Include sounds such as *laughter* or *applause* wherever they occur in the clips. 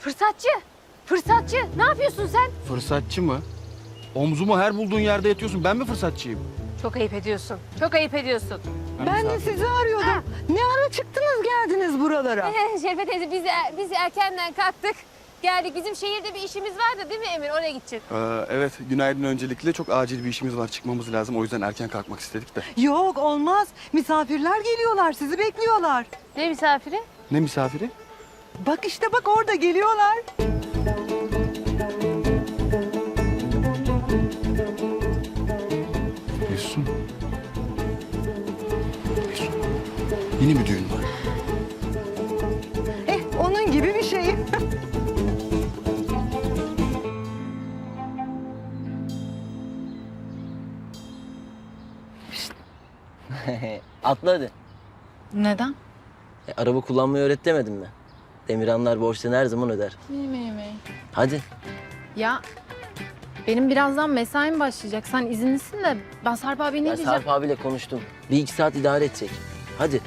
Fırsatçı. Fırsatçı. Ne yapıyorsun sen? Fırsatçı mı? Omzumu her bulduğun yerde yatıyorsun. Ben mi fırsatçıyım? Çok ayıp ediyorsun. Çok ayıp ediyorsun. Ben de sizi arıyordum. Ne ara çıktınız geldiniz buralara? Şerife teyze biz, biz erkenden kalktık. Geldik. Bizim şehirde bir işimiz vardı değil mi Emir? Oraya gideceğiz. Ee, evet, günaydın öncelikle. Çok acil bir işimiz var. Çıkmamız lazım. O yüzden erken kalkmak istedik de. Yok olmaz. Misafirler geliyorlar. Sizi bekliyorlar. Ne misafiri? Ne misafiri? Bak işte bak orada geliyorlar. Efsun. Efsun. Yeni bir düğün var. Eh onun gibi bir şey. *laughs* *laughs* Atla hadi. Neden? E, araba kullanmayı öğret demedim mi? Demirhanlar borçlarını her zaman öder. Yemeği yemeği. Hadi. Ya benim birazdan mesaim başlayacak. Sen izinlisin de ben Sarp abi ne Ben diyeceğim? Sarp abiyle konuştum. Bir iki saat idare edecek. Hadi.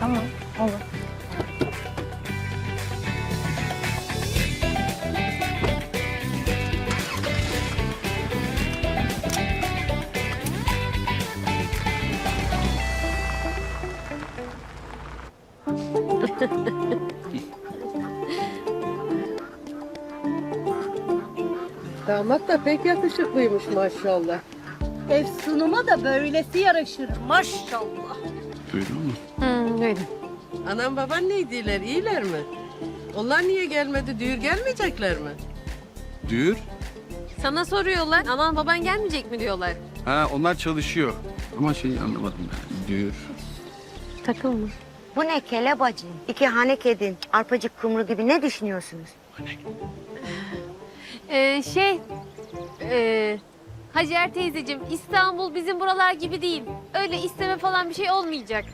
Tamam olur. Damat da pek yakışıklıymış maşallah. Efsunuma da böylesi yaraşır maşallah. Duydun mu? Hmm, duydum. Anam baban neydiler, iyiler mi? Onlar niye gelmedi, düğür gelmeyecekler mi? Düğür? Sana soruyorlar. Anan baban gelmeyecek mi diyorlar. Ha, onlar çalışıyor. Ama şeyi anlamadım ben. Düğür. Takılma. Bu ne kelebacı? İki hanek edin. Arpacık kumru gibi ne düşünüyorsunuz? Ee, şey... E, Hacer teyzeciğim İstanbul bizim buralar gibi değil. Öyle isteme falan bir şey olmayacak.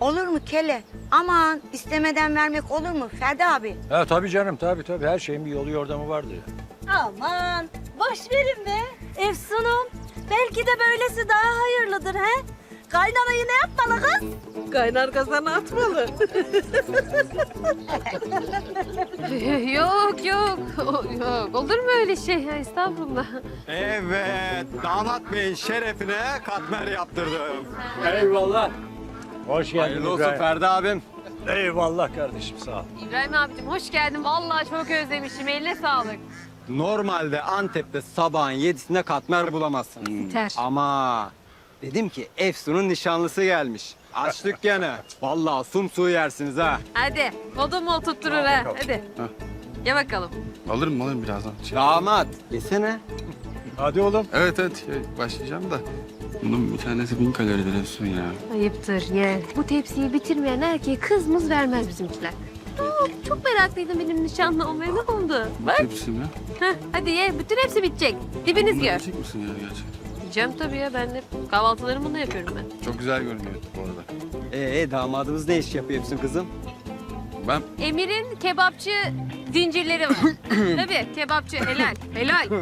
Olur mu kele? Aman istemeden vermek olur mu Ferdi abi? Ha tabii canım tabii tabii her şeyin bir yolu yordamı vardır. Aman boş verin be. Efsunum belki de böylesi daha hayırlıdır he. Kaynanayı ne yapmalı kız? Kaynar kazana atmalı. *laughs* yok yok. O- Yok. Olur mu öyle şey ya estağfurullah. Evet, damat beyin şerefine katmer yaptırdım. Eyvallah. Hoş geldin Hayırlı olsun İbrahim. Ferdi abim. Eyvallah kardeşim sağ ol. İbrahim abicim hoş geldin. Vallahi çok özlemişim. Eline sağlık. Normalde Antep'te sabahın yedisinde katmer bulamazsınız. Biter. Ama dedim ki Efsun'un nişanlısı gelmiş. Aç dükkanı. Vallahi sumsuğu yersiniz ha. Hadi. Kodum mu oturtturur ha. Hadi. Ha. Ye bakalım. Alırım alırım birazdan. Şey- Damat, yesene. Hadi oğlum. Evet evet şey, başlayacağım da. Bunun bir tanesi bin kaloridir Efsun ya. Ayıptır ye. Bu tepsiyi bitirmeyen erkeğe kız mız vermez bizimkiler. Aa, çok meraklıydım benim nişanlı olmaya. Ne oldu? Bak. Hepsi mi? Heh, hadi ye. Bütün hepsi bitecek. Dibiniz gör. yiyecek misin ya gerçekten? Yiyeceğim tabii ya. Ben de kahvaltılarımı bunu yapıyorum ben. Çok güzel görünüyor bu arada. Ee, damadımız ne iş yapıyor Efsun kızım? Ben Emir'in kebapçı zincirleri var. *coughs* tabii kebapçı helal. Helal. *coughs*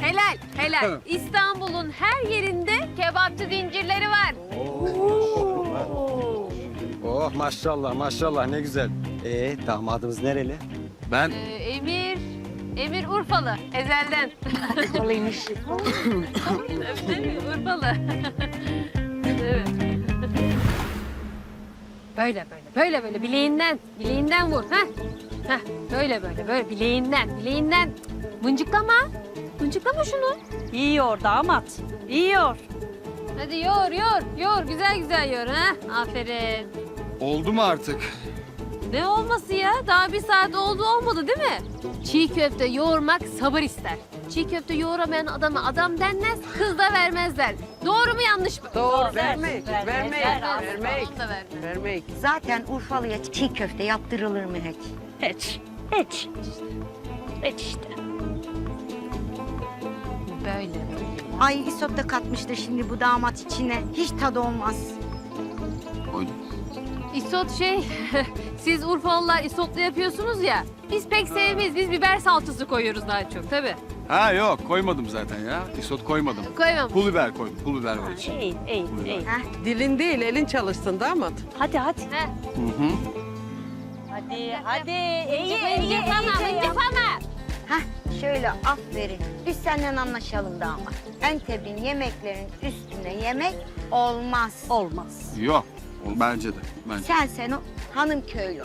helal. Helal. İstanbul'un her yerinde kebapçı zincirleri var. Oh maşallah maşallah ne güzel. Ee, damadımız nereli? ben Ee, Emir, Emir Urfalı, ezelden. Urfalıymış. *laughs* Tabii, Urfalı. evet. Böyle böyle, böyle böyle bileğinden, bileğinden vur. ha. Heh, böyle böyle, böyle bileğinden, bileğinden. Mıncıklama, mıncıklama şunu. Yiyor damat. Yiyor. Hadi yoğur, yoğur, yoğur. Güzel güzel yoğur ha. Aferin. oldu mu artık? Ne olması ya? Daha bir saat oldu olmadı değil mi? Çiğ köfte yoğurmak sabır ister. Çiğ köfte yoğuramayan adama adam denmez, kız da vermezler. Doğru mu yanlış mı? Doğru, vermek, vermek, vermek, Vermez, vermek, da vermez. vermek. Zaten Urfalı'ya çiğ köfte yaptırılır mı hiç? Hiç. Hiç. Hiç işte. Böyle. Ay isot da katmıştır şimdi bu damat içine. Hiç tadı olmaz. Oy. İsot şey, *laughs* siz Urfalılar isotlu yapıyorsunuz ya. Biz pek sevmeyiz. Biz biber salçası koyuyoruz daha çok tabii. Ha yok koymadım zaten ya. Isot koymadım. Koymam. Pul biber koydum. Pul biber var içinde. İyi, iyi, iyi. Dilin değil, elin çalışsın damat. Hadi hadi. Heh. Hı hı. Hadi hadi. İyi İncik iyi incik yap. ama. Hah şöyle aferin. Biz senden anlaşalım damat. Antep'in yemeklerin üstüne yemek olmaz. Olmaz. Yok. Bence de. Bence. Sen sen o hanım köylü.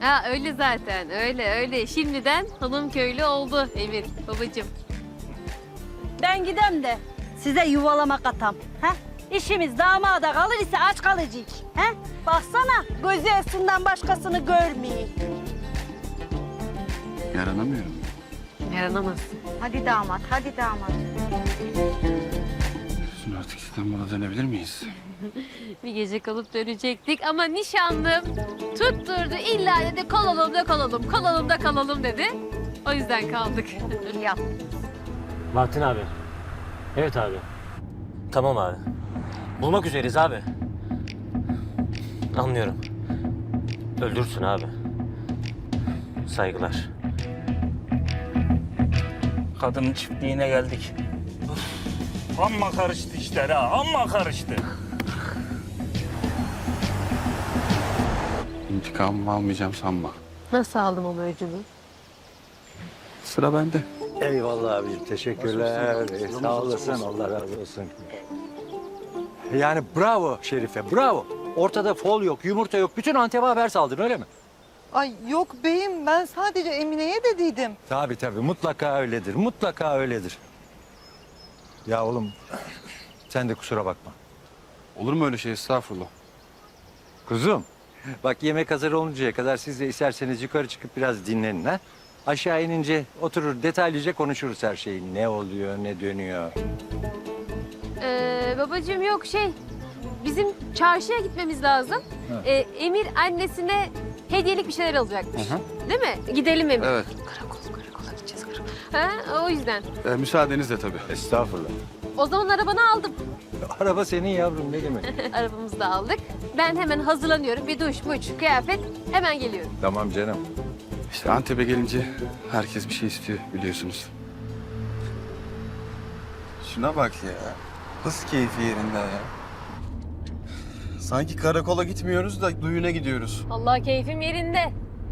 Ha öyle zaten öyle öyle. Şimdiden hanım köylü oldu Emir babacığım. Ben gidem de size yuvalama katam. He? İşimiz damada kalır ise aç kalacak. He? Baksana gözü Efsun'dan başkasını görmeyeyim. Yaranamıyorum. Yaranamazsın. Hadi damat, hadi damat. Şimdi artık İstanbul'a dönebilir miyiz? *laughs* Bir gece kalıp dönecektik ama nişanlım tutturdu illa dedi kalalım da kalalım kalalım da kalalım dedi. O yüzden kaldık. *laughs* Yap. Bahattin abi. Evet abi. Tamam abi. Bulmak üzereyiz abi. Anlıyorum. Öldürsün abi. Saygılar. Kadının çiftliğine geldik. Amma karıştı işler ha, amma karıştı. İntikamımı almayacağım sanma. Nasıl aldım onu öcümü? Sıra bende. Eyvallah abiciğim, teşekkürler. Sağ olasın, Allah razı olsun. Yani bravo Şerife, bravo. Ortada fol yok, yumurta yok. Bütün Antep'e haber saldın öyle mi? Ay yok beyim ben sadece Emine'ye dediydim. Tabii tabii, mutlaka öyledir, mutlaka öyledir. Ya oğlum, sen de kusura bakma. Olur mu öyle şey estağfurullah. Kuzum, *laughs* bak yemek hazır oluncaya kadar siz de isterseniz yukarı çıkıp biraz dinlenin ha. Aşağı inince oturur detaylıca konuşuruz her şeyi. Ne oluyor, ne dönüyor. Ee, babacığım yok şey bizim çarşıya gitmemiz lazım. Ee, Emir annesine hediyelik bir şeyler alacakmış. Değil mi? Gidelim Emir. Evet. Karakol karakola gideceğiz karakol. Ha, o yüzden. Ee, müsaadenizle tabii. Estağfurullah. O zaman arabanı aldım. Araba senin yavrum ne demek? *laughs* Arabamızı da aldık. Ben hemen hazırlanıyorum. Bir duş, muç, kıyafet. Hemen geliyorum. tamam canım. İşte Antep'e gelince herkes bir şey istiyor biliyorsunuz. Şuna bak ya. Nasıl keyfi yerinde ya. Sanki karakola gitmiyoruz da düğüne gidiyoruz. Allah keyfim yerinde.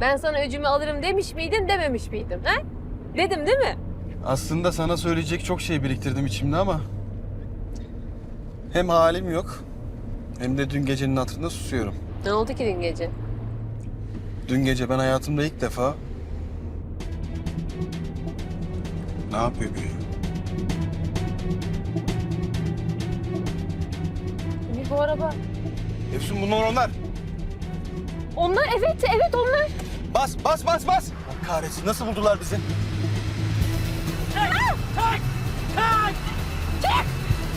Ben sana öcümü alırım demiş miydim, dememiş miydim? Ha? Dedim değil mi? Aslında sana söyleyecek çok şey biriktirdim içimde ama... Hem halim yok hem de dün gecenin hatırında susuyorum. Ne oldu ki dün gece? Dün gece ben hayatımda ilk defa... Ne yapıyor ya? Emir bu araba. Efsun bunlar onlar. Onlar evet, evet onlar. Bas, bas, bas, bas. Allah kahretsin. Nasıl buldular bizi?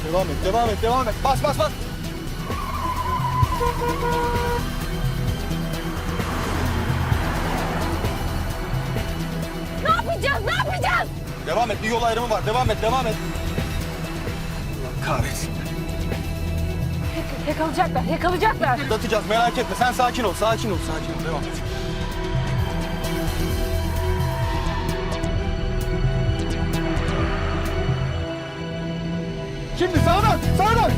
Devam et, devam et, devam et. Bas, bas, bas. Ne yapacağız, ne yapacağız? Devam et. Bir yol ayrımı var. Devam et, devam et. Allah kahretsin. Yakalayacaklar, yakalayacaklar. Atlatacağız. Merak etme. Sen sakin ol, sakin ol, sakin ol. Devam et. Şimdi sağdan, sağdan.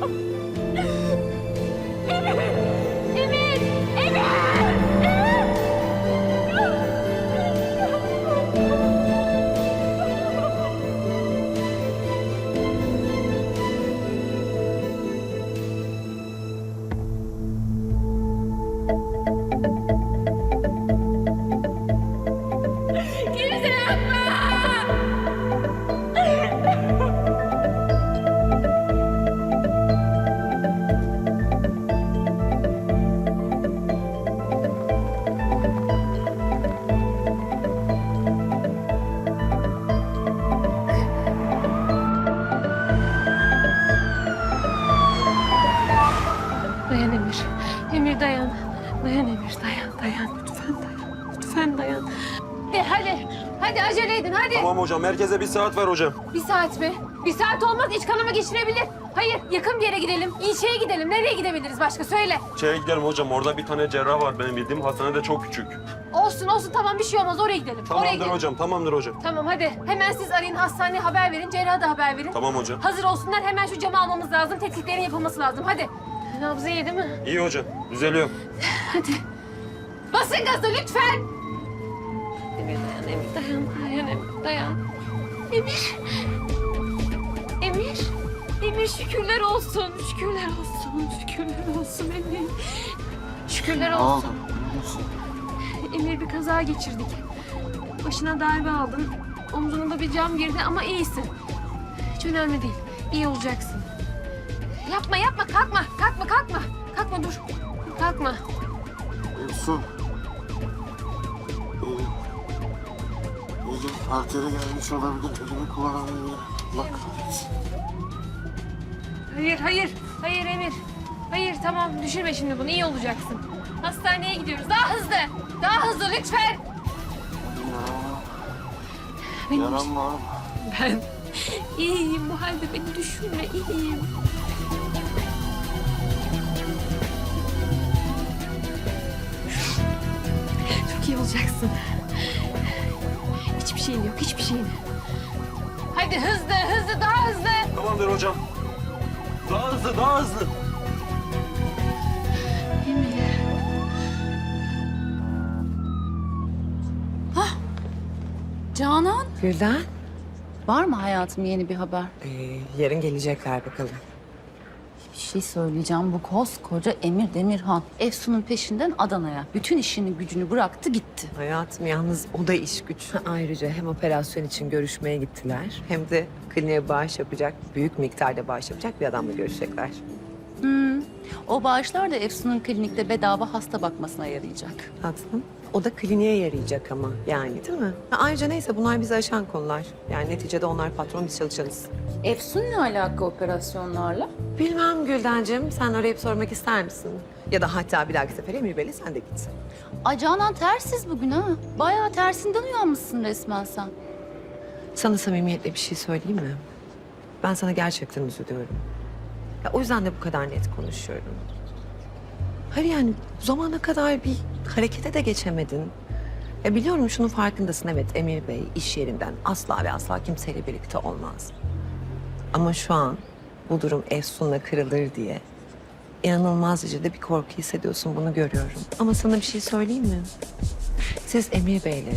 Dayan hadi. Acele edin hadi. Tamam hocam merkeze bir saat ver hocam. Bir saat mi? Bir saat olmaz iç kanama geçirebilir. Hayır yakın bir yere gidelim. İlçeye gidelim. Nereye gidebiliriz başka söyle. Şeye gidelim hocam orada bir tane cerrah var benim bildiğim hastane de çok küçük. Olsun olsun tamam bir şey olmaz oraya gidelim. oraya gidelim. hocam tamamdır hocam. Tamam hadi. Hemen siz arayın hastaneye haber verin. Cerraha da haber verin. Tamam hocam. Hazır olsunlar hemen şu camı almamız lazım. Tetkiklerin yapılması lazım. Hadi. Nabzı iyi değil mi? İyi hocam düzeliyorum. Hadi. Basın gazı lütfen. Emir dayan, Emir dayan, dayan, Emir dayan. Emir. Emir. Emir şükürler olsun, şükürler olsun, şükürler olsun Emir. Şükürler olsun. Emir bir kaza geçirdik. Başına darbe aldın. Omzuna da bir cam girdi ama iyisin. Hiç önemli değil. İyi olacaksın. Yapma yapma kalkma kalkma kalkma. Kalkma dur. Kalkma. Efsun. Artere gelmiş olabilir. Elimi kullanamıyorum. Kahretsin. Hayır, hayır, hayır Emir. Hayır, tamam. Düşürme şimdi bunu. iyi olacaksın. Hastaneye gidiyoruz. Daha hızlı. Daha hızlı lütfen. Yaram var. Yaram var. Ben iyiyim. Bu halde beni düşünme. iyiyim. Çok iyi olacaksın. Hiçbir şeyin yok. Hiçbir şeyin. Hadi hızlı, hızlı, daha hızlı. Tamamdır hocam. Daha hızlı daha hızlı. Canan. Gülden. Var mı hayatım yeni bir haber? Ee, yarın gelecekler bakalım. Şey söyleyeceğim. Bu koskoca Emir Demirhan Efsun'un peşinden Adana'ya. Bütün işini gücünü bıraktı gitti. Hayatım yalnız o da iş güç. Ayrıca hem operasyon için görüşmeye gittiler hem de kliniğe bağış yapacak, büyük miktarda bağış yapacak bir adamla görüşecekler. O bağışlar da Efsun'un klinikte bedava hasta bakmasına yarayacak. Tatlım. O da kliniğe yarayacak ama yani değil mi? Ha, ayrıca neyse bunlar bizi aşan konular. Yani neticede onlar patron biz çalışanız. Efsun ne alaka operasyonlarla? Bilmem Güldencim sen arayıp sormak ister misin? Ya da hatta bir dahaki sefere Emir Bey'le sen de git. Ay Canan tersiz bugün ha. Bayağı tersinden uyanmışsın resmen sen. Sana samimiyetle bir şey söyleyeyim mi? Ben sana gerçekten üzülüyorum. Ya, o yüzden de bu kadar net konuşuyorum. Hayır yani zamana kadar bir harekete de geçemedin. Ya biliyorum şunun farkındasın evet Emir Bey iş yerinden asla ve asla kimseyle birlikte olmaz. Ama şu an bu durum Efsun'la kırılır diye inanılmaz derecede bir korku hissediyorsun bunu görüyorum. Ama sana bir şey söyleyeyim mi? Siz Emir Bey'le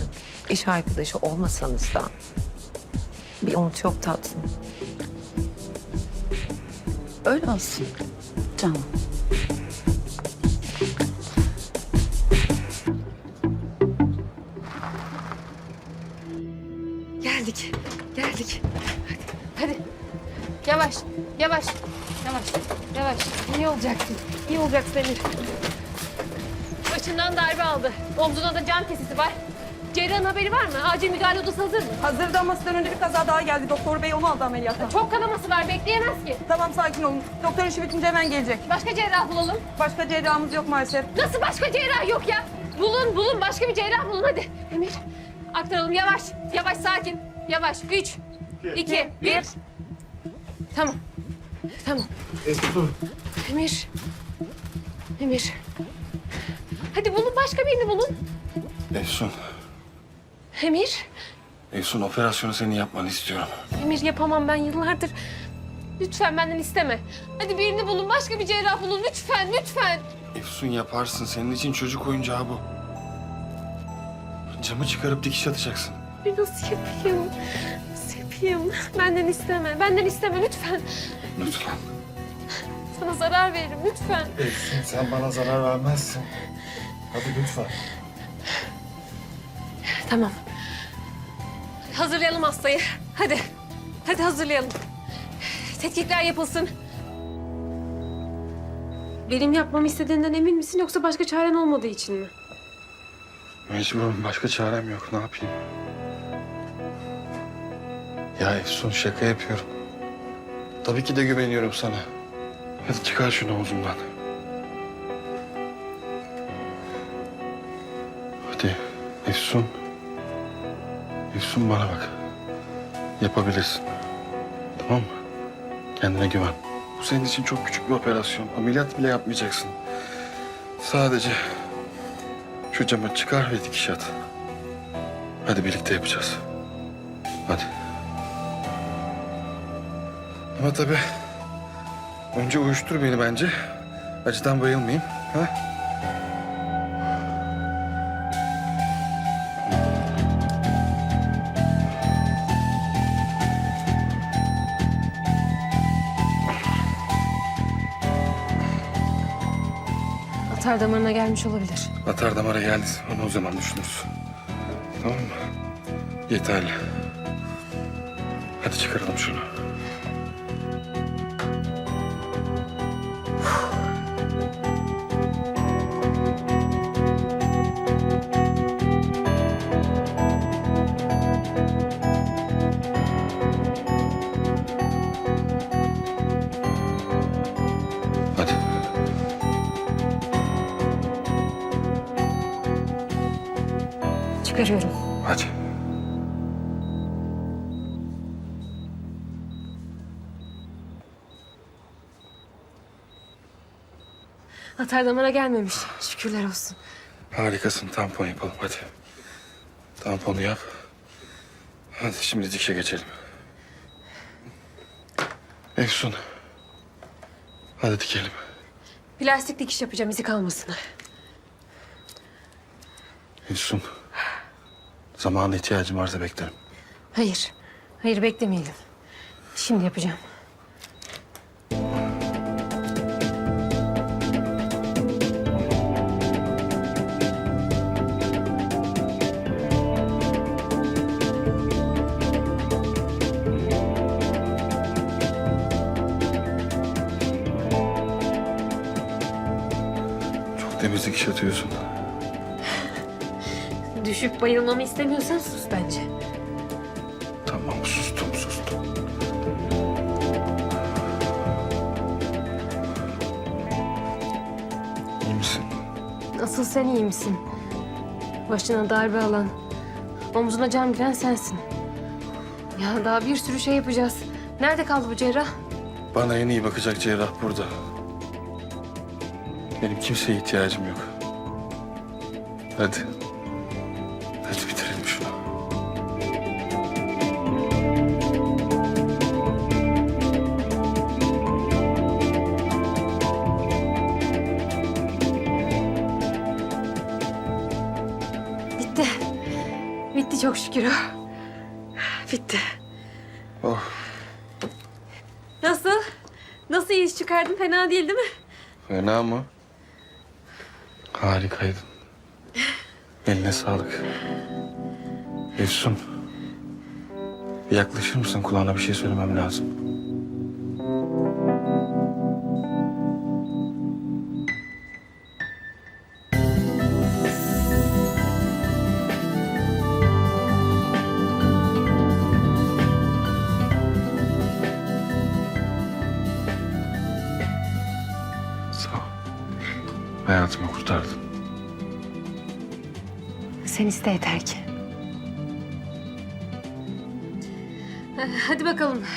iş arkadaşı olmasanız da bir umut yok tatlım. Öyle olsun. Canan. Yavaş, yavaş, yavaş. İyi olacaksın. İyi olacaksın Emir. Başından darbe aldı. Omzuna da cam kesisi var. Cerrahın haberi var mı? Acil müdahale odası hazır mı? Hazırda ama sizden önce bir kaza daha geldi. Doktor bey onu aldı ameliyata. Çok kanaması var, bekleyemez ki. Tamam sakin olun. Doktor işi bitince hemen gelecek. Başka cerrah bulalım. Başka cerrahımız yok maalesef. Nasıl başka cerrah yok ya? Bulun, bulun. Başka bir cerrah bulun hadi. Emir, aktaralım. Yavaş, yavaş, sakin. Yavaş. Üç, iki, bir. Tamam. Tamam. Emir. Emir. Hadi bulun, başka birini bulun. Efsun. Emir. Efsun operasyonu senin yapmanı istiyorum. Emir yapamam ben yıllardır. Lütfen benden isteme. Hadi birini bulun, başka bir cerrah bulun. Lütfen, lütfen. Efsun yaparsın. Senin için çocuk oyuncağı bu. Camı çıkarıp dikiş atacaksın. Bir nasıl yapayım? Yapayım? Benden isteme, benden isteme lütfen. Lütfen. Sana zarar veririm lütfen. Efsun sen bana zarar vermezsin. Hadi lütfen. Tamam. Hazırlayalım hastayı. Hadi. Hadi hazırlayalım. Tetkikler yapılsın. Benim yapmamı istediğinden emin misin yoksa başka çaren olmadığı için mi? Mecburum. Başka çarem yok. Ne yapayım? Ya Efsun şaka yapıyorum. Tabii ki de güveniyorum sana. Hadi çıkar şunu omzumdan. Hadi Efsun. Efsun bana bak. Yapabilirsin. Tamam mı? Kendine güven. Bu senin için çok küçük bir operasyon. Ameliyat bile yapmayacaksın. Sadece şu camı çıkar ve dikiş at. Hadi birlikte yapacağız. Hadi. Ama tabii önce uyuştur beni bence. Acıdan bayılmayayım. Ha? Atar damarına gelmiş olabilir. Atar damara geldi. Onu o zaman düşünürüz. Tamam mı? Yeterli. Hadi çıkaralım şunu. Hadi. Atar damara gelmemiş. Şükürler olsun. Harikasın. Tampon yapalım hadi. Tamponu yap. Hadi şimdi dikişe geçelim. Efsun. Hadi dikelim. Plastik dikiş yapacağım izi kalmasın. Efsun. Zamana ihtiyacım varsa beklerim. Hayır. Hayır beklemeyelim. Şimdi yapacağım. Çok temiz dikiş atıyorsun. Düşüp bayılmamı istemiyorsan sus bence. Tamam sustum sustum. İyi misin? Asıl sen iyi misin? Başına darbe alan, omzuna cam giren sensin. Ya daha bir sürü şey yapacağız. Nerede kaldı bu cerrah? Bana en iyi bakacak cerrah burada. Benim kimseye ihtiyacım yok. Hadi. Hadi Şükür. Bitti. Oh. Nasıl? Nasıl iyi iş çıkardın? Fena değil değil mi? Fena mı? Harikaydın. Eline sağlık. Efsun. Yaklaşır mısın? Kulağına bir şey söylemem lazım.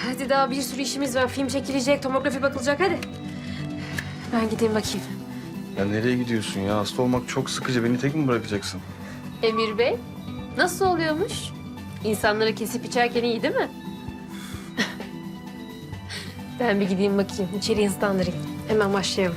Hadi daha bir sürü işimiz var. Film çekilecek, tomografi bakılacak. Hadi. Ben gideyim bakayım. Ya nereye gidiyorsun ya? Hasta olmak çok sıkıcı. Beni tek mi bırakacaksın? Emir Bey, nasıl oluyormuş? İnsanları kesip içerken iyi değil mi? Ben bir gideyim bakayım. İçeriği hızlandırayım. Hemen başlayalım.